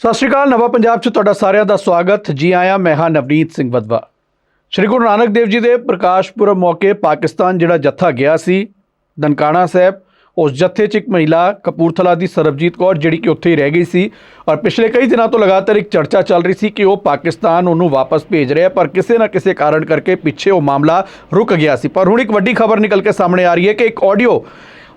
ਸਤਿ ਸ਼੍ਰੀ ਅਕਾਲ, ਨਵਾਂ ਪੰਜਾਬ 'ਚ ਤੁਹਾਡਾ ਸਾਰਿਆਂ ਦਾ ਸਵਾਗਤ। ਜੀ ਆਇਆਂ, ਮੈਂ ਹਾਂ ਨਵਨੀਤ ਸਿੰਘ ਵਦਵਾ ਸ਼੍ਰੀ ਗੁਰੂ ਨਾਨਕ ਦੇਵ ਜੀ ਦੇ ਪ੍ਰਕਾਸ਼ ਪੁਰਬ ਮੌਕੇ ਪਾਕਿਸਤਾਨ ਜਿਹੜਾ ਜੱਥਾ ਗਿਆ ਸੀ ਦਨਕਾਣਾ ਸਾਹਿਬ, ਉਸ ਜੱਥੇ 'ਚ ਇੱਕ ਮਹਿਲਾ, ਕਪੂਰਥਲਾ ਦੀ ਸਰਬਜੀਤ ਕੌਰ, ਜਿਹੜੀ ਕਿ ਉੱਥੇ ਹੀ ਰਹਿ ਗਈ ਸੀ ਔਰ ਪਿਛਲੇ ਕਈ ਦਿਨਾਂ ਤੋਂ ਲਗਾਤਾਰ ਇੱਕ ਚਰਚਾ ਚੱਲ ਰਹੀ ਸੀ ਕਿ ਉਹ ਪਾਕਿਸਤਾਨ ਉਹਨੂੰ ਵਾਪਸ ਭੇਜ ਰਿਹਾ, ਪਰ ਕਿਸੇ ਨਾ ਕਿਸੇ ਕਾਰਨ ਕਰਕੇ ਪਿੱਛੇ ਉਹ ਮਾਮਲਾ ਰੁਕ ਗਿਆ ਸੀ। ਪਰ ਹੁਣ ਇੱਕ ਵੱਡੀ ਖਬਰ ਨਿਕਲ ਕੇ ਸਾਹਮਣੇ ਆ ਰਹੀ ਹੈ ਕਿ ਇੱਕ ਆਡੀਓ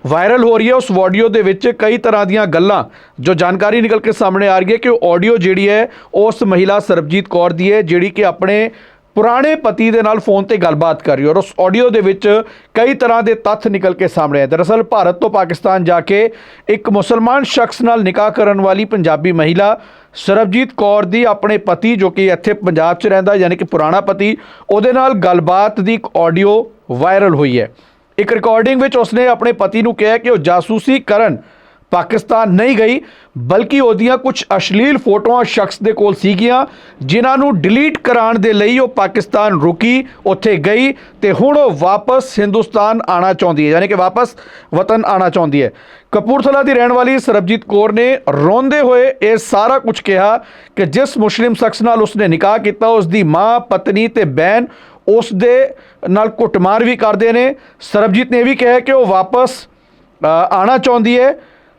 ਵਾਇਰਲ ਹੋ ਰਹੀ ਹੈ ਉਸ ਆਡੀਓ ਦੇ ਵਿੱਚ ਕਈ ਤਰ੍ਹਾਂ ਦੀਆਂ ਗੱਲਾਂ ਜੋ ਜਾਣਕਾਰੀ ਨਿਕਲ ਕੇ ਸਾਹਮਣੇ ਆ ਰਹੀ ਹੈ ਕਿ ਉਹ ਆਡੀਓ ਜਿਹੜੀ ਹੈ ਉਸ ਮਹਿਲਾ ਸਰਬਜੀਤ ਕੌਰ ਦੀ ਹੈ, ਜਿਹੜੀ ਕਿ ਆਪਣੇ ਪੁਰਾਣੇ ਪਤੀ ਦੇ ਨਾਲ ਫੋਨ ਤੇ ਗੱਲਬਾਤ ਕਰ ਰਹੀ ਹੈ ਔਰ ਉਸ ਆਡੀਓ ਦੇ ਵਿੱਚ ਕਈ ਤਰ੍ਹਾਂ ਦੇ ਤੱਥ ਨਿਕਲ ਕੇ ਸਾਹਮਣੇ ਆਏ। ਦਰਅਸਲ ਭਾਰਤ ਤੋਂ ਪਾਕਿਸਤਾਨ ਜਾ ਕੇ ਇੱਕ ਮੁਸਲਮਾਨ ਸ਼ਖਸ ਨਾਲ ਨਿਕਾਹ ਕਰਨ ਵਾਲੀ ਪੰਜਾਬੀ ਮਹਿਲਾ ਸਰਬਜੀਤ ਕੌਰ ਦੀ ਆਪਣੇ ਪਤੀ ਜੋ ਕਿ ਇੱਥੇ ਪੰਜਾਬ 'ਚ ਰਹਿੰਦਾ, ਯਾਨੀ ਕਿ ਪੁਰਾਣਾ ਪਤੀ, ਉਹਦੇ ਨਾਲ ਗੱਲਬਾਤ ਦੀ ਇੱਕ ਆਡੀਓ ਵਾਇਰਲ ਹੋਈ ਹੈ। ਇੱਕ ਰਿਕਾਰਡਿੰਗ ਵਿੱਚ ਉਸਨੇ ਆਪਣੇ ਪਤੀ ਨੂੰ ਕਿਹਾ ਕਿ ਉਹ ਜਾਸੂਸੀ ਕਰਨ ਪਾਕਿਸਤਾਨ ਨਹੀਂ ਗਈ, ਬਲਕਿ ਉਹਦੀਆਂ ਕੁਝ ਅਸ਼ਲੀਲ ਫੋਟੋਆਂ ਸ਼ਖਸ ਦੇ ਕੋਲ ਸੀਗੀਆਂ, ਜਿਨ੍ਹਾਂ ਨੂੰ ਡਿਲੀਟ ਕਰਾਉਣ ਦੇ ਲਈ ਉਹ ਪਾਕਿਸਤਾਨ ਰੁਕੀ, ਉੱਥੇ ਗਈ ਤੇ ਹੁਣ ਉਹ ਵਾਪਸ ਹਿੰਦੁਸਤਾਨ ਆਣਾ ਚਾਹੁੰਦੀ ਹੈ, ਯਾਨੀ ਕਿ ਵਾਪਸ ਵਤਨ ਆਣਾ ਚਾਹੁੰਦੀ ਹੈ। ਕਪੂਰਥਲਾ ਦੀ ਰਹਿਣ ਵਾਲੀ ਸਰਬਜੀਤ ਕੌਰ ਨੇ ਰੋਂਦੇ ਹੋਏ ਇਹ ਸਾਰਾ ਕੁਝ ਕਿਹਾ ਕਿ ਜਿਸ ਮੁਸਲਿਮ ਸ਼ਖਸ ਨਾਲ ਉਸਨੇ ਨਿਕਾਹ ਕੀਤਾ ਉਸ ਦੀ ਮਾਂ, ਪਤਨੀ ਤੇ ਬਹਿਨ ਉਸ ਦੇ ਨਾਲ ਕੁੱਟਮਾਰ ਵੀ ਕਰਦੇ ਨੇ। ਸਰਬਜੀਤ ਨੇ ਇਹ ਵੀ ਕਿਹਾ ਕਿ ਉਹ ਵਾਪਸ ਅ, ਆਉਣਾ ਚਾਹੁੰਦੀ ਹੈ।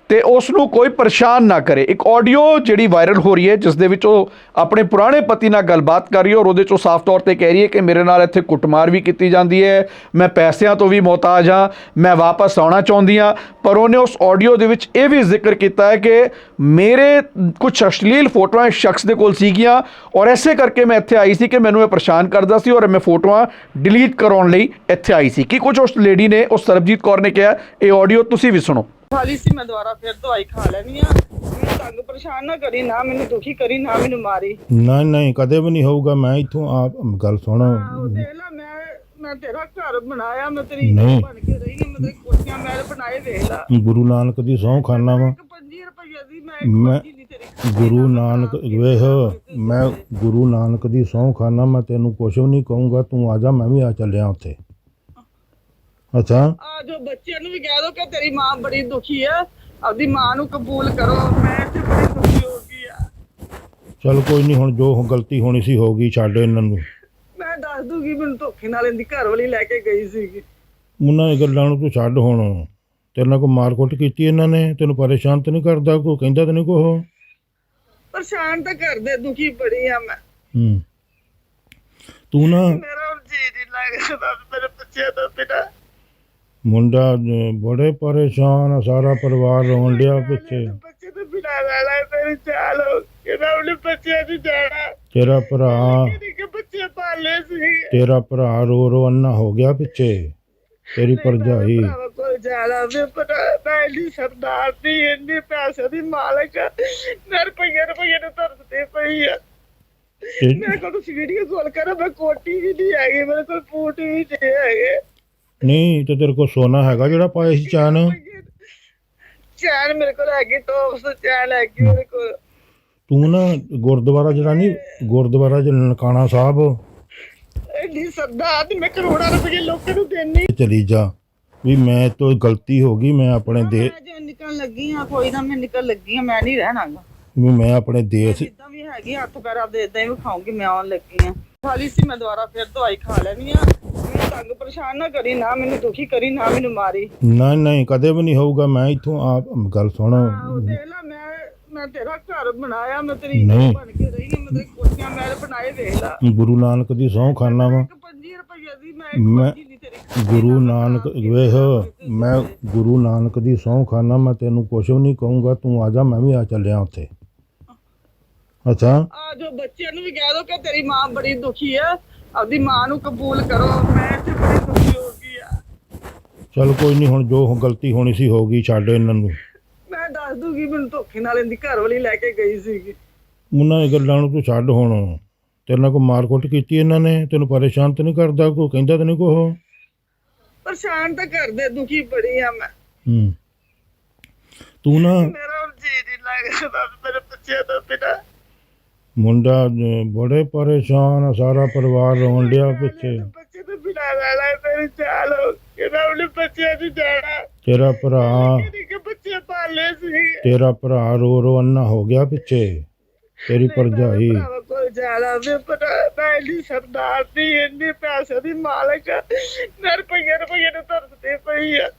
ਤੇ ਉਸ ਨੂੰ ਕੋਈ ਪਰੇਸ਼ਾਨ ਨਾ ਕਰੇ। ਇੱਕ ਆਡੀਓ ਜਿਹੜੀ ਵਾਇਰਲ ਹੋ ਰਹੀ ਹੈ, ਜਿਸ ਦੇ ਵਿੱਚ ਉਹ ਆਪਣੇ ਪੁਰਾਣੇ ਪਤੀ ਨਾਲ ਗੱਲਬਾਤ ਕਰ ਰਹੀ ਹੈ ਔਰ ਉਹਦੇ 'ਚ ਉਹ ਸਾਫ਼ ਤੌਰ ਤੇ ਕਹਿ ਰਹੀ ਹੈ ਕਿ ਮੇਰੇ ਨਾਲ ਇੱਥੇ ਕੁੱਟਮਾਰ ਵੀ ਕੀਤੀ ਜਾਂਦੀ ਹੈ, ਮੈਂ ਪੈਸਿਆਂ ਤੋਂ ਵੀ ਮੁਹਤਾਜ ਹਾਂ, ਮੈਂ ਵਾਪਸ ਆਉਣਾ ਚਾਹੁੰਦੀ ਹਾਂ। ਪਰ ਉਹਨੇ ਉਸ ਆਡੀਓ ਦੇ ਵਿੱਚ ਇਹ ਵੀ ਜ਼ਿਕਰ ਕੀਤਾ ਹੈ ਕਿ ਮੇਰੇ ਕੁਝ ਅਸ਼ਲੀਲ ਫੋਟੋਆਂ ਇਸ ਸ਼ਖਸ ਦੇ ਕੋਲ ਸੀਗੀਆਂ ਔਰ ਐਸੇ ਕਰਕੇ ਮੈਂ ਇੱਥੇ ਆਈ ਸੀ ਕਿ ਮੈਨੂੰ ਇਹ ਪਰੇਸ਼ਾਨ ਕਰਦਾ ਸੀ ਔਰ ਮੈਂ ਫੋਟੋਆਂ ਡਿਲੀਟ ਕਰਾਉਣ ਲਈ ਇੱਥੇ ਆਈ ਸੀ। ਕੀ ਕੁਝ ਉਸ ਲੇਡੀ ਨੇ, ਉਸ ਸਰਬਜੀਤ ਕੌਰ ਨੇ ਕਿਹਾ? ਇਹ ਆਡੀਓ ਤੁਸੀਂ ਵੀ ਸੁਣੋ। ਖਾਲੀ ਸੀ ਮੈਂ ਦੁਬਾਰਾ ਫਿਰ ਦਵਾਈ ਖਾ ਲੈਣੀ ਆ। ਮੈਨੂੰ ਤੰਗ ਪਰੇਸ਼ਾਨ ਨਾ ਕਰੀ ਨਾ ਮੈਨੂੰ ਦੁਖੀ ਕਰੀ ਨਾ ਮੈਨੂੰ ਮਾਰੀ। ਨਹੀਂ ਨਹੀਂ ਕਦੇ ਵੀ ਨਹੀਂ ਹੋਊਗਾ ਮੈਂ ਇੱਥੋਂ ਆਪ ਗੱਲ ਸੁਣ। ਆਹੋ, ਦੇਖ ਲੈ ਮੈਂ ਮੈਂ ਤੇਰਾ ਘਰ ਬਣਾਇਆ ਮੈਂ ਤੇਰੀ ਨਹੀਂ। ਬਣ ਕੇ ਰਹੀ ਹਾਂ ਮੈਂ ਤੇਰੀ ਕੋਠੀਆਂ ਮਹਿਲ ਬਣਾਏ ਵੇਖ ਲਾ। ਗੁਰੂ ਨਾਨਕ ਦੀ ਸਹੁੰ ਖਾਨਾ ਵਾ। ਇੱਕ 25 ਰੁਪਏ ਦੀ ਮੈਂ ਮੈਂ- ਇੱਕ ਨਹੀਂ ਤੇਰੀ ਗੁਰੂ ਨਾਨਕ ਮੈਂ ਗੁਰੂ ਨਾਨਕ ਦੀ ਸਹੁੰ ਖਾਨਾ ਮੈਂ ਤੈਨੂੰ ਕੁਛ ਵੀ ਨਹੀਂ ਕਹੂੰਗਾ ਤੂੰ ਆ ਜਾ ਮੈਂ ਵੀ ਆ ਚੱਲਿਆ ਉੱਥੇ। ਅੱਛਾ। ਆ ਜੋ ਬੱਚਿਆਂ ਨੂੰ ਵੀ ਕਹਿ ਦੋ ਕਿ ਤੇਰੀ ਮਾਂ ਬੜੀ ਦੁਖੀ ਆ। ਆਪਦੀ ਮਾਂ ਨੂੰ ਕਬੂਲ ਕਰੋ ਮੈਂ ਤੇ ਬੜੀ ਦੁਖੀ ਹੋ ਗਈ ਆ। ਚਲ ਕੋਈ ਨਹੀਂ ਹੁਣ ਜੋ ਗਲਤੀ ਹੋਣੀ ਸੀ ਹੋ ਗਈ ਛੱਡ ਇਹਨਾਂ ਨੂੰ। ਮੈਂ ਦੱਸ ਦੂਗੀ ਮੈਨੂੰ ਧੋਖੇ ਨਾਲ ਇਹਦੀ ਘਰ ਵਾਲੀ ਲੈ ਕੇ ਗਈ ਸੀਗੀ। ਉਹਨਾਂ ਦੀ ਗੱਲਾਂ ਨੂੰ ਤੂੰ ਛੱਡ ਹੁਣ। ਤੇਰੇ ਨਾਲ ਕੋਈ ਮਾਰਕੁੱਟ ਕੀਤੀ ਇਹਨਾਂ ਨੇ? ਤੈਨੂੰ ਪਰੇਸ਼ਾਨ ਤਾਂ ਨਹੀਂ ਕਰਦਾ ਕੋਈ? ਕਹਿੰਦਾ ਤਾਂ ਨਹੀਂ ਕੋਈ ਪਰੇਸ਼ਾਨ ਤਾਂ ਕਰਦੇ ਦੁਖੀ ਬੜੀ ਆ ਮੈਂ। ਹੂੰ। ਤੂੰ ਨਾ ਮੇਰਾ ਹੁਣ ਜੀ ਨਹੀਂ ਲੱਗਦਾ ਮੇਰੇ ਬੱਚਿਆਂ ਦਾ ਬਿਨਾ। ਮੁੰਡਾ ਬੜੇ ਪਰੇਸ਼ਾਨ ਆ ਸਾਰਾ ਪਰਿਵਾਰ ਰੋਣ ਡਿਆ ਪਿੱਛੇ। ਬੱਚੇ ਤੋਂ ਬਿਨਾ ਰਹਿਣਾ ਤੇਰੀ ਚਾਲ ਹੋ ਕਿਹਦਾ ਉਹਨੇ ਬੱਚਿਆਂ ਦੀ ਜਾਣਾ ਤੇਰਾ ਭਰਾ ਕਿਹਦੀ ਕਿ ਬੱਚੇ ਪਾਲੇ ਸੀ? ਤੇਰਾ ਭਰਾ ਰੋ ਰੋ ਅੰਨਾ ਹੋ ਗਿਆ ਪਿੱਛੇ। ਤੇਰੀ ਭਰਜਾਈ। ਭਰਾਵਾਂ ਕੋਲ ਜਾਣਾ ਵੀ ਪਤਾ ਮੈਂ ਇੰਨੀ ਸਰਦਾਰ ਦੀ ਇੰਨੀ ਪੈਸੇ ਦੀ ਮਾਲਕ ਮੈਂ ਰੁਪਈਏ ਰੁਪਈਏ ਨੂੰ ਤਰਸਦੇ ਪਈ ਆ। ਤੇ ਮੈਂ ਕੋਲ ਤੁਸੀਂ ਵੀਡੀਓ ਕਾਲ ਕਰਾਂ ਮੈਂ ਕੋਟੀ ਵੀ ਨਹੀਂ ਹੈਗੀ ਮੇਰੇ ਕੋਲ ਬੂਟ ਵੀ ਨਹੀਂ ਹੈਗੇ। ਨਹੀਂ ਤੇ ਤੇਰੇ ਕੋਲ ਸੋਨਾ ਹੈਗਾ ਜਿਹੜਾ ਪਾਇਆ ਸੀ ਚਾਨ? ਚੈਨ ਮੇਰੇ ਕੋਲ ਹੈਗੀ ਟੋਪਸ ਚੈਨ ਹੈਗੀ ਮੇਰੇ ਕੋਲ। ਤੂੰ ਨਾ ਗੁਰਦੁਆਰਾ ਜਿਹੜਾ ਨਹੀਂ ਗੁਰਦੁਆਰਾ ਜਿਹੜਾ ਨਨਕਾਣਾ ਸਾਹਿਬ। ਇੰਨੀ ਸਰਦਾਰ ਦੀ ਮੈਂ ਕਰੋੜਾਂ ਰੁਪਏ ਲੋਕਾਂ ਨੂੰ ਦੇਣੀ। ਚਲੀ ਜਾ। ਵੀ ਮੈਂ ਤੋਂ ਗਲਤੀ ਹੋ ਗਈ ਮੈਂ ਆਪਣੇ ਦੇ ਮੈਂ ਜੇ ਨਿਕਲਣ ਲੱਗੀ ਆ ਕੋਈ ਨਾ ਮੈਂ ਨਿਕਲ ਲੱਗੀ ਆ ਮੈਂ ਨਹੀਂ ਰਹਿਣਾਗਾ। ਵੀ ਮੈਂ ਆਪਣੇ ਦੇਸ਼ ਜਿੱਦਾਂ ਵੀ ਹੈਗੀ ਹੱਥ ਪੈਰ ਆਪਦੇ ਇਦਾਂ ਹੀ ਵਿਖਾਉਂਗੀ ਮੈਂ ਆਉਣ ਲੱਗੀ ਆ ਖਾਲੀ ਸੀ ਮੈਂ ਦੁਬਾਰਾ ਫਿਰ ਦਵਾਈ ਖਾ ਲੈਣੀ ਆ। ਤੰਗ ਪਰੇਸ਼ਾਨ ਨਾ ਕਰੀ ਨਾ ਮੈਨੂੰ ਦੁਖੀ ਕਰੀ ਨਾ ਮੈਨੂੰ ਮਾਰੀ। ਨਹੀਂ ਨਹੀਂ ਕਦੇ ਵੀ ਨਹੀਂ ਹੋਊਗਾ ਮੈਂ ਇੱਥੋਂ ਆਪ ਗੱਲ ਸੁਣ। ਆਹੋ, ਦੇਖ ਲੈ ਮੈਂ ਮੈਂ ਤੇਰਾ ਘਰ ਬਣਾਇਆ ਮੈਂ ਤੇਰੀ ਨਹੀਂ। ਬਣ ਕੇ ਰਹੀ ਹਾਂ ਮੈਂ ਤੇਰੀ ਕੋਠੀਆਂ ਮਹਿਲ ਬਣਾਏ ਵੇਖ ਲਾ। ਗੁਰੂ ਨਾਨਕ ਦੀ ਸਹੁੰ ਖਾਨਾ ਵਾ। ਇੱਕ 25 ਰੁਪਏ ਦੀ ਮੈਂ ਮੈਂ- ਇੱਕ ਨਹੀਂ ਤੇਰੀ ਖਾਧੀ ਗੁਰੂ ਨਾ, ਨਾਨਕ ਵੇਖ ਮੈਂ ਗੁਰੂ ਨਾਨਕ ਦੀ ਸਹੁੰ ਖਾਨਾ ਮੈਂ ਤੈਨੂੰ ਕੁਛ ਵੀ ਨਹੀਂ ਕਹੂੰਗਾ ਤੂੰ ਆ ਜਾ ਮੈਂ ਵੀ ਆ ਚੱਲਿਆ ਉੱਥੇ। ਅੱਛਾ? ਆ ਜੋ ਬੱਚਿਆਂ ਨੂੰ ਵੀ ਕਹਿ ਦੋ ਕਿ ਤੇਰੀ ਮਾਂ ਬੜੀ ਦੁਖੀ ਆ ਆਪਦੀ ਮਾਂ ਨੂੰ ਕਬੂਲ ਕਰੋ ਮੈਂ ਤੇ ਬੜੀ ਦੁਖੀ ਹੋ ਗਈ ਆ ਚਲ ਕੋਈ ਨਹੀਂ ਹੁਣ ਜੋ ਗਲਤੀ ਹੋਣੀ ਸੀ ਹੋ ਗਈ ਛੱਡ ਇਹਨਾਂ ਨੂੰ। ਮੈਂ ਦੱਸ ਦੂਗੀ ਮੈਨੂੰ ਧੋਖੇ ਨਾਲ ਇਹਦੀ ਘਰ ਵਾਲੀ ਲੈ ਕੇ ਗਈ ਸੀਗੀ। ਉਹਨਾਂ ਦੀ ਗੱਲਾਂ ਨੂੰ ਤੂੰ ਛੱਡ ਹੁਣ। ਤੇਰੇ ਨਾਲ ਕੋਈ ਮਾਰਕੁੱਟ ਕੀਤੀ ਇਹਨਾਂ ਨੇ? ਤੈਨੂੰ ਪਰੇਸ਼ਾਨ ਤਾਂ ਨਹੀਂ ਕਰਦਾ ਕੋਈ? ਕਹਿੰਦਾ ਤਾਂ ਨਹੀਂ ਕੋਈ ਪਰੇਸ਼ਾਨ ਤਾਂ ਕਰਦੇ ਦੁਖੀ ਬੜੀ ਆ ਮੈਂ। ਹੂੰ। ਤੂੰ ਨਾ ਮੇਰਾ ਜੀ ਨਹੀਂ ਲੱਗਦਾ ਮੇਰੇ ਬੱਚਿਆਂ ਦਾ ਬਿਨਾ। ਮੁੰਡਾ ਅਹ, ਬੜੇ ਪਰੇਸ਼ਾਨ ਆ ਸਾਰਾ ਪਰਿਵਾਰ ਰੋਣ ਡਿਆ ਪਿੱਛੇ। ਬੱਚੇ ਤੋਂ ਬਿਨਾ ਰਹਿਣਾ ਤੇਰੀ ਚਾਲ ਹੋ ਕਿਹਦਾ ਉਹਨੇ ਬੱਚਿਆਂ ਦੀ ਜਾਣਾ। ਤੇਰਾ ਭਰਾ ਕਿਹਦੀ ਕਿ ਬੱਚੇ ਪਾਲੇ ਸੀ? ਤੇਰਾ ਭਰਾ ਰੋ ਰੋ ਅੰਨਾ ਹੋ ਗਿਆ ਪਿੱਛੇ। ਤੇਰੀ ਭਰਜਾਈ। ਜਾਣਾ ਵੇ ਮੈਂ ਇੰਨੀ ਸਰਦਾਰ ਦੀ ਇੰਨੇ ਪੈਸੇ ਦੀ ਮਾਲਕ। ਮੈਂ ਰੁਪਈਏ ਰੁਪਈਏ ਨੂੰ ਤਰਸਦੇ ਪਈ ਆ।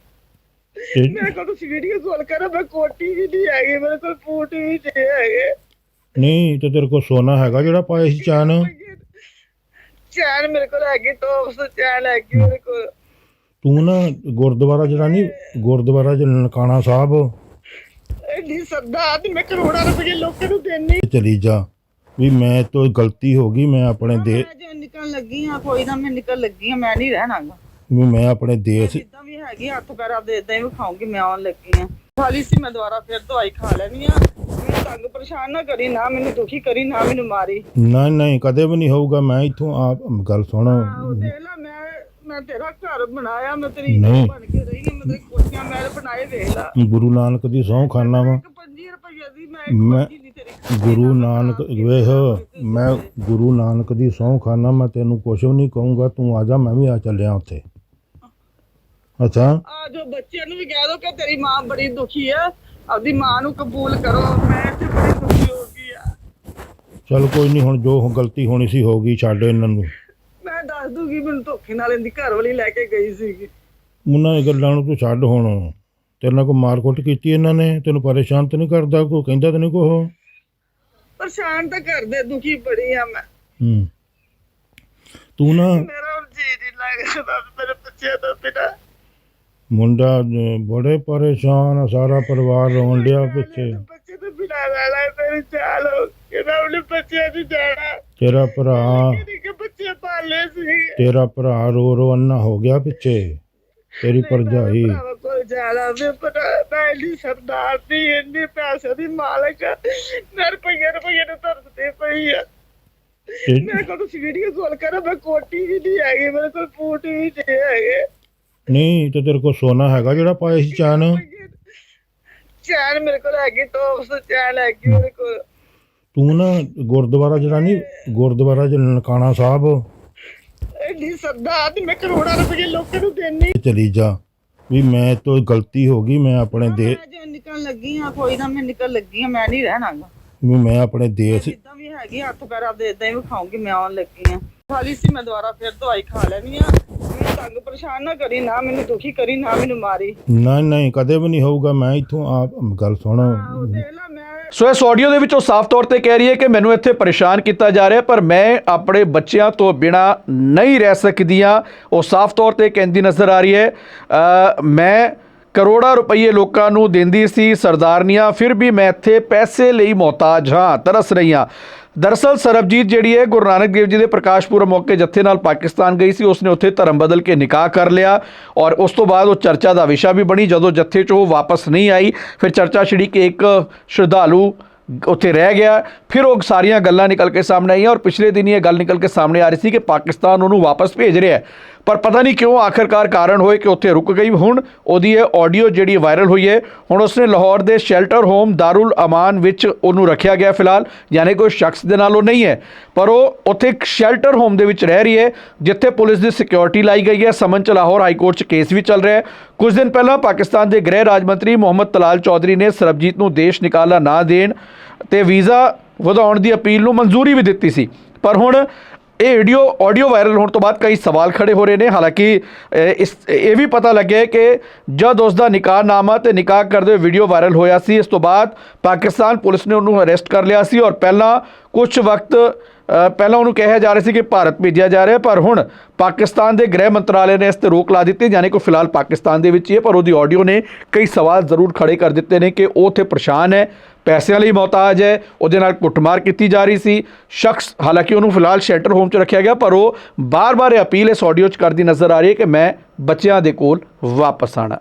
ਤੇ ਮੇਰੇ ਕੋਲ ਤੁਸੀਂ ਵੀਡੀਓ ਕਾਲ ਕਰੋ ਮੈਂ ਕੋਟੀ ਵੀ ਨਹੀਂ ਹੈਗੀ ਮੇਰੇ ਕੋਲ ਬੂਟ ਵੀ ਨਹੀਂ ਹੈਗੇ। ਨਹੀਂ ਤੇ ਤੇਰੇ ਕੋਲ ਸੋਨਾ ਹੈਗਾ ਜਿਹੜਾ ਪਾਇਆ ਸੀ ਚਾਨ? ਚੈਨ ਮੇਰੇ ਕੋਲ ਹੈਗੀ ਟੋਪਸ ਚੈਨ ਹੈਗੀ ਮੇਰੇ ਕੋਲ। ਤੂੰ ਨਾ ਗੁਰਦੁਆਰਾ ਜਿਹੜਾ ਨਹੀਂ ਗੁਰਦੁਆਰਾ ਜਿਹੜਾ ਨਨਕਾਣਾ ਸਾਹਿਬ। ਇੰਨੀ ਸਰਦਾਰ ਦੀ ਮੈਂ ਕਰੋੜਾਂ ਰੁਪਏ ਲੋਕਾਂ ਨੂੰ ਦੇਣੀ। ਚਲੀ ਜਾ। ਵੀ ਮੈਂ ਤੋਂ ਗਲਤੀ ਹੋ ਗਈ ਮੈਂ ਆਪਣੇ ਦੇ ਮੈਂ ਜੋ ਨਿਕਲਣ ਲੱਗੀ ਆ ਕੋਈ ਨਾ ਮੈਂ ਨਿਕਲ ਲੱਗੀ ਆ ਮੈਂ ਨਹੀਂ ਰਹਿਣਾਗਾ। ਵੀ ਮੈਂ ਆਪਣੇ ਦੇਸ਼ ਜਿੱਦਾਂ ਵੀ ਹੈਗੀ ਹੱਥ ਪੈਰ ਆਪਦੇ ਇਦਾਂ ਹੀ ਵਿਖਾਉਂਗੀ ਮੈਂ ਆਉਣ ਲੱਗੀ ਆ। ਖਾਲੀ ਸੀ ਮੈਂ ਦੁਬਾਰਾ ਫਿਰ ਦਵਾਈ ਖਾ ਲੈਣੀ ਆ। ਮੈਨੂੰ ਤੰਗ ਪਰੇਸ਼ਾਨ ਨਾ ਕਰੀ ਨਾ ਮੈਨੂੰ ਦੁਖੀ ਕਰੀ ਨਾ ਮੈਨੂੰ ਮਾਰੀ। ਨਹੀਂ ਨਹੀਂ ਕਦੇ ਵੀ ਨਹੀਂ ਹੋਊਗਾ ਮੈਂ ਇੱਥੋਂ ਆਪ ਗੱਲ ਸੁਣ। ਆਹੋ ਦੇਖ ਲੈ ਮੈਂ ਤੇਰਾ ਘਰ ਬਣਾਇਆ ਮੈਂ ਤੇਰੀ ਨਹੀਂ। ਬਣ ਕੇ ਰਹੀ ਹਾਂ ਮੈਂ ਤੇਰੀ ਕੋਠੀਆਂ ਮਹਿਲ ਬਣਾਏ ਵੇਖ ਲੈ। ਗੁਰੂ ਨਾਨਕ ਦੀ ਸਹੁੰ ਖਾਨਾ ਵਾ। ਇੱਕ 25 ਰੁਪਏ ਦੀ ਮੈਂ ਮੈਂ ਕੋਈ ਨਹੀਂ ਤੇਰੀ ਗੁਰੂ ਨਾਨਕ ਵੇਖ ਮੈਂ ਗੁਰੂ ਨਾਨਕ ਦੀ ਸਹੁੰ ਖਾਨਾ ਮੈਂ ਤੈਨੂੰ ਕੁਛ ਵੀ ਨਹੀਂ ਕਹੂੰਗਾ ਤੂੰ ਆ ਜਾ ਮੈਂ ਵੀ ਆ ਚੱਲਿਆ ਉੱਥੇ। ਅੱਛਾ। ਆ ਜੋ ਬੱਚਿਆਂ ਨੂੰ ਵੀ ਕਹਿ ਦੋ ਕਿ ਤੇਰੀ ਮਾਂ ਬੜੀ ਦੁਖੀ ਆ। ਆਪਦੀ ਮਾਂ ਨੂੰ ਕਬੂਲ ਕਰੋ ਮੈਂ ਤੇ ਬੜੀ ਦੁਖੀ ਹੋ ਗਈ ਆ। ਚਲ ਕੋਈ ਨਹੀਂ ਹੁਣ ਜੋ ਗਲਤੀ ਹੋਣੀ ਸੀ ਹੋ ਗਈ ਛੱਡ ਇਹਨਾਂ ਨੂੰ। ਦੂਗੀ ਮੈਨੂੰ ਧੋਖੇ ਨਾਲ ਇਹਦੀ ਘਰ ਵਾਲੀ ਲੈ ਕੇ ਗਈ ਸੀਗੀ। ਉਹਨਾਂ ਦੀ ਗੱਲਾਂ ਨੂੰ ਤੂੰ ਛੱਡ ਹੁਣ। ਤੇਰੇ ਨਾਲ ਕੋਈ ਮਾਰਕੁੱਟ ਕੀਤੀ ਇਹਨਾਂ ਨੇ? ਤੈਨੂੰ ਪਰੇਸ਼ਾਨ ਤਾਂ ਨਹੀਂ ਕਰਦਾ ਕੋਈ? ਕਹਿੰਦਾ ਤਾਂ ਨਹੀਂ ਕੋਈ ਪਰੇਸ਼ਾਨ ਤਾਂ ਕਰਦੇ ਦੁਖੀ ਬੜੀ ਆ ਮੈਂ। ਹੂੰ। ਤੂੰ ਨਾ ਮੇਰਾ ਹੁਣ ਜੀ ਨਹੀਂ ਲੱਗਦਾ ਮੇਰੇ ਬੱਚਿਆਂ ਤੋਂ ਬਿਨਾਂ। ਮੁੰਡਾ ਬੜੇ ਪਰੇਸ਼ਾਨ ਆ ਸਾਰਾ ਪਰਿਵਾਰ ਰੋਣ ਡਿਆ ਪਿੱਛੇ। ਬੱਚੇ ਤੋਂ ਬਿਨਾਂ ਰਹਿਣਾ ਮੇਰੇ ਚਾਲ ਹੋ ਕਿਹਦਾ ਉਹਨੇ ਬੱਚਿਆਂ ਦੀ ਜਾਣਾ ਤੇਰਾ ਭਰਾ ਸੀ। ਤੇਰਾ ਭਰਾ ਰੋ ਰੋ ਅੰਨਾ ਹੋ ਗਿਆ ਪਿੱਛੇ। ਤੇਰੀ ਭਰਜਾਈ। ਭਰਾਵਾ ਕੋਲ ਜਾਣਾ ਵੇ ਪਰ ਮੈਂ ਇੰਨੀ ਸਰਦਾਰ ਦੀ ਇੰਨੇ ਪੈਸੇ ਦੀ ਮਾਲਕ ਆ। ਮੈਂ ਰੁਪਈਏ ਰੁਪਈਏ ਨੂੰ ਤਰਸਦੇ ਪਈ ਆ। ਤੇ ਮੇਰੇ ਕੋਲ ਤੁਸੀਂ ਵੀਡੀਓ ਕਾਲ ਕਰੋ ਮੈਂ ਕੋਟੀ ਵੀ ਨਹੀਂ ਹੈਗੀ ਮੇਰੇ ਕੋਲ ਬੂਟ ਵੀ ਨਹੀਂ ਹੈਗੇ। ਨਹੀਂ ਤੇ ਤੇਰੇ ਕੋਲ ਸੋਨਾ ਹੈਗਾ ਜਿਹੜਾ ਪਾਇਆ ਸੀ ਚਾਨ? ਚੈਨ ਮੇਰੇ ਕੋਲ ਹੈਗੀ ਟੋਪਸ ਚੈਨ ਹੈਗੀ ਮੇਰੇ ਕੋਲ। ਤੂੰ ਨਾ ਗੁਰਦੁਆਰਾ ਜਿਹੜਾ ਨਹੀਂ ਗੁਰਦੁਆਰਾ ਜਿਹੜਾ ਨਨਕਾਣਾ ਸਾਹਿਬ ਇੰਨੀ ਸਰਦਾਰ ਦੀ ਮੈਂ ਕਰੋੜਾਂ ਰੁਪਏ ਲੋਕਾਂ ਨੂੰ ਦੇਣੀ। ਚਲੀ ਜਾ। ਵੀ ਮੈਂ ਤੋਂ ਗਲਤੀ ਹੋ ਗਈ ਮੈਂ ਆਪਣੇ ਦੇ ਮੈਂ ਜੋ ਨਿਕਲਣ ਲੱਗੀ ਆ ਕੋਈ ਨਾ ਮੈਂ ਨਿਕਲ ਲੱਗੀ ਆ ਮੈਂ ਨਹੀਂ ਰਹਿਣਾਗਾ। ਵੀ ਮੈਂ ਆਪਣੇ ਦੇਸ਼ ਜਿੱਦਾਂ ਵੀ ਹੈਗੀ ਹੱਥ ਪੈਰ ਆਪਦੇ ਇਦਾਂ ਹੀ ਵਿਖਾਉਂਗੀ ਮੈਂ ਆਉਣ ਲੱਗੀ ਆ ਖਾਲੀ ਸੀ ਮੈਂ ਦੁਬਾਰਾ ਫਿਰ ਦਵਾਈ ਖਾ ਲੈਣੀ ਆ ਮੈਨੂੰ ਤੰਗ ਪਰੇਸ਼ਾਨ ਨਾ ਕਰੀ ਨਾ ਮੈਨੂੰ ਦੁਖੀ ਕਰੀ ਨਾ ਮੈਨੂੰ ਮਾਰੀ। ਨਹੀਂ ਨਹੀਂ ਕਦੇ ਵੀ ਨਹੀਂ ਹੋਊਗਾ ਮੈਂ ਇੱਥੋਂ ਆਪ ਗੱਲ ਸੁਣ। ਆਹੋ ਦੇਖ ਲੈ ਸੋ ਇਸ ਆਡੀਓ ਦੇ ਵਿੱਚ ਉਹ ਸਾਫ਼ ਤੌਰ ਤੇ ਕਹਿ ਰਹੀ ਹੈ ਕਿ ਮੈਨੂੰ ਇੱਥੇ ਪਰੇਸ਼ਾਨ ਕੀਤਾ ਜਾ ਰਿਹਾ ਪਰ ਮੈਂ ਆਪਣੇ ਬੱਚਿਆਂ ਤੋਂ ਬਿਨਾ ਨਹੀਂ ਰਹਿ ਸਕਦੀਆਂ ਉਹ ਸਾਫ਼ ਤੌਰ ਤੇ ਕਹਿੰਦੀ ਨਜ਼ਰ ਆ ਰਹੀ ਹੈ। ਮੈਂ ਕਰੋੜਾਂ ਰੁਪਏ ਲੋਕਾਂ ਨੂੰ ਦਿੰਦੀ ਸੀ ਸਰਦਾਰਨੀਆਂ, ਫਿਰ ਵੀ ਮੈਂ ਇੱਥੇ ਪੈਸੇ ਲਈ ਮੁਹਤਾਜ ਹਾਂ, ਤਰਸ ਰਹੀ ਹਾਂ। ਦਰਅਸਲ ਸਰਬਜੀਤ ਜਿਹੜੀ ਹੈ, ਗੁਰੂ ਨਾਨਕ ਦੇਵ ਜੀ ਦੇ ਪ੍ਰਕਾਸ਼ ਪੁਰਬ ਮੌਕੇ ਜੱਥੇ ਨਾਲ ਪਾਕਿਸਤਾਨ ਗਈ ਸੀ, ਉਸਨੇ ਉੱਥੇ ਧਰਮ ਬਦਲ ਕੇ ਨਿਕਾਹ ਕਰ ਲਿਆ ਔਰ ਉਸ ਤੋਂ ਬਾਅਦ ਉਹ ਚਰਚਾ ਦਾ ਵਿਸ਼ਾ ਵੀ ਬਣੀ। ਜਦੋਂ ਜੱਥੇ 'ਚ ਉਹ ਵਾਪਸ ਨਹੀਂ ਆਈ, ਫਿਰ ਚਰਚਾ ਛਿੜੀ ਕਿ ਇੱਕ ਸ਼ਰਧਾਲੂ ਉੱਥੇ ਰਹਿ ਗਿਆ। ਫਿਰ ਉਹ ਸਾਰੀਆਂ ਗੱਲਾਂ ਨਿਕਲ ਕੇ ਸਾਹਮਣੇ ਆਈਆਂ ਔਰ ਪਿਛਲੇ ਦਿਨ ਹੀ ਇਹ ਗੱਲ ਨਿਕਲ ਕੇ ਸਾਹਮਣੇ ਆ ਰਹੀ ਸੀ ਕਿ ਪਾਕਿਸਤਾਨ ਉਹਨੂੰ ਵਾਪਸ ਭੇਜ ਰਿਹਾ ਹੈ। ਪਰ ਪਤਾ ਨਹੀਂ ਕਿਉਂ ਆਖਰਕਾਰ ਕਾਰਨ ਹੋਏ ਕਿ ਉੱਥੇ ਰੁਕ ਗਈ ਹੁਣ। ਉਹਦੀ ਇਹ ਆਡੀਓ ਜਿਹੜੀ ਵਾਇਰਲ ਹੋਈ ਹੈ, ਹੁਣ ਉਸਨੇ ਲਾਹੌਰ ਦੇ ਸ਼ੈਲਟਰ ਹੋਮ ਦਾਰੁਲ ਅਮਾਨ ਵਿੱਚ ਉਹਨੂੰ ਰੱਖਿਆ ਗਿਆ ਫਿਲਹਾਲ, ਯਾਨੀ ਕੋਈ ਸ਼ਖਸ ਦੇ ਨਾਲ ਉਹ ਨਹੀਂ ਹੈ। ਪਰ ਉਹ ਉੱਥੇ ਇੱਕ ਸ਼ੈਲਟਰ ਹੋਮ ਦੇ ਵਿੱਚ ਰਹਿ ਰਹੀ ਹੈ, ਜਿੱਥੇ ਪੁਲਿਸ ਦੀ ਸਿਕਿਉਰਿਟੀ ਲਾਈ ਗਈ ਹੈ। ਸਮਨ ਚ ਲਾਹੌਰ ਹਾਈ ਕੋਰਟ 'ਚ ਕੇਸ ਵੀ ਚੱਲ ਰਿਹਾ ਹੈ। ਕੁਝ ਦਿਨ ਪਹਿਲਾਂ ਪਾਕਿਸਤਾਨ ਦੇ ਗ੍ਰਹਿ ਰਾਜ ਮੰਤਰੀ ਮੁਹੰਮਦ ਤਲਾਲ ਚੌਧਰੀ ਨੇ ਸਰਬਜੀਤ ਨੂੰ ਦੇਸ਼ ਨਿਕਾਲਾ ਨਾ ਦੇਣ ਤੇ ਵੀਜ਼ਾ ਵਧਾਉਣ ਦੀ ਅਪੀਲ ਨੂੰ ਮਨਜ਼ੂਰੀ ਵੀ ਦਿੱਤੀ ਸੀ। ਪਰ ਹੁਣ ਇਹ ਵੀਡੀਓ ਆਡੀਓ ਵਾਇਰਲ ਹੋਣ ਤੋਂ ਬਾਅਦ ਕਈ ਸਵਾਲ ਖੜੇ ਹੋ ਰਹੇ ਨੇ। ਹਾਲਾਂਕਿ ਇਸ, ਇਹ ਵੀ ਪਤਾ ਲੱਗਿਆ ਕਿ ਜਦ ਉਸ ਦਾ ਨਿਕਾਹਨਾਮਾ ਤੇ ਨਿਕਾਹ ਕਰਦੇ ਹੋਏ ਵੀਡੀਓ ਵਾਇਰਲ ਹੋਇਆ ਸੀ, ਇਸ ਤੋਂ ਬਾਅਦ ਪਾਕਿਸਤਾਨ ਪੁਲਿਸ ਨੇ ਉਹਨੂੰ ਅਰੈਸਟ ਕਰ ਲਿਆ ਸੀ ਔਰ ਪਹਿਲਾਂ ਕੁਝ ਵਕਤ ਪਹਿਲਾਂ ਉਹਨੂੰ ਕਿਹਾ ਜਾ ਰਿਹਾ ਸੀ ਕਿ ਭਾਰਤ ਭੇਜਿਆ ਜਾ ਰਿਹਾ ਪਰ ਹੁਣ ਪਾਕਿਸਤਾਨ ਦੇ ਗ੍ਰਹਿ ਮੰਤਰਾਲੇ ਨੇ ਇਸ ਤੇ ਰੋਕ ਲਾ ਦਿੱਤੀ, ਯਾਨੀ ਕਿ ਫਿਲਹਾਲ ਪਾਕਿਸਤਾਨ ਦੇ ਵਿੱਚ ਹੀ ਹੈ, ਪਰ ਉਹਦੀ ਆਡੀਓ ਨੇ ਕਈ ਸਵਾਲ ਜ਼ਰੂਰ ਖੜੇ ਕਰ ਦਿੱਤੇ ਨੇ ਕਿ ਉਹ ਉੱਥੇ ਪਰੇਸ਼ਾਨ ਹੈ। ਪੈਸਿਆਂ ਲਈ ਮੁਹਤਾਜ ਹੈ, ਉਹਦੇ ਨਾਲ ਕੁੱਟਮਾਰ ਕੀਤੀ ਜਾ ਰਹੀ ਸੀ। ਸ਼ਖਸ ਹਾਲਾਂਕਿ ਉਹਨੂੰ ਫਿਲਹਾਲ ਸ਼ੈਲਟਰ ਹੋਮ 'ਚ ਰੱਖਿਆ ਗਿਆ, ਪਰ ਉਹ ਬਾਰ-ਬਾਰ ਅਪੀਲ ਇਸ ਆਡੀਓ 'ਚ ਕਰਦੀ ਨਜ਼ਰ ਆ ਰਹੀ ਹੈ ਕਿ ਮੈਂ ਬੱਚਿਆਂ ਦੇ ਕੋਲ ਵਾਪਸ ਆਣਾ